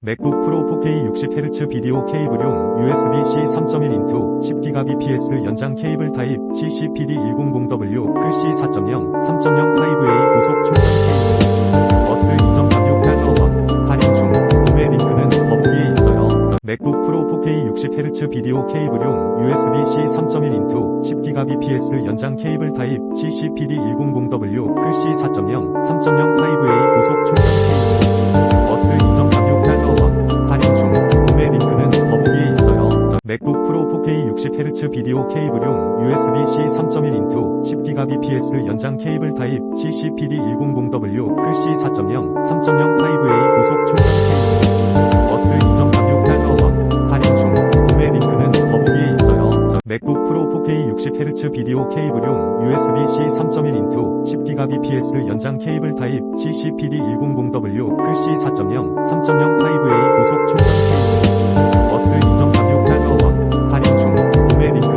맥북 프로 4K 60Hz 비디오 케이블용 USB-C 3.1인투 10GBps 연장 케이블 타입 CCPD100W 글씨 4.0, 3.0 5A 고속 충전 케이블 버스 2.36 할인 중 구매 링크는 더보기에 있어요. 맥북 프로 4K 60Hz 비디오 케이블용 USB-C 3.1인투 10GBps 연장 케이블 타입 CCPD100W 글씨 4.0, 3.0 5A 맥북 프로 4K 60Hz 비디오 케이블용 USB-C 3.1인투 10GBps 연장 케이블 타입 CCPD100W 글씨 4.0, 3.0 5A 고속 충전 케이블 버스 2.36 할인 중 구매 링크는 더보기에 있어요. 맥북 프로 4K 60Hz 비디오 케이블용 USB-C 3.1인투 10GBps 연장 케이블 타입 CCPD100W 글씨 4.0, 3.0 5A